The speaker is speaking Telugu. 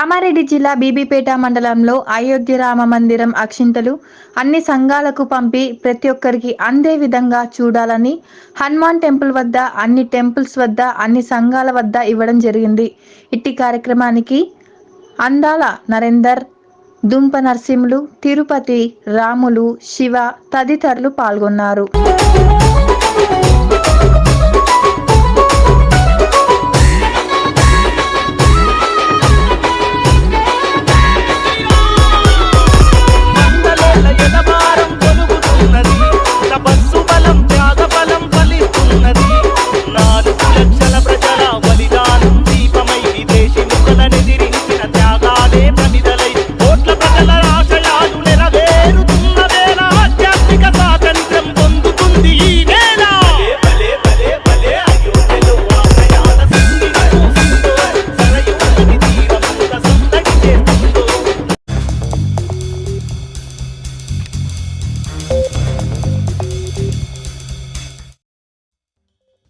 కామారెడ్డి జిల్లా బీబీపేట మండలంలో అయోధ్య రామ మందిరం అక్షింతలు అన్ని సంఘాలకు పంపి ప్రతి ఒక్కరికి అందే విధంగా చూడాలని హనుమాన్ టెంపుల్ వద్ద అన్ని టెంపుల్స్ వద్ద అన్ని సంఘాల వద్ద ఇవ్వడం జరిగింది. ఇట్టి కార్యక్రమానికి అందాల నరేందర్ దుంప నరసింహులు తిరుపతి రాములు శివ తదితరులు పాల్గొన్నారు.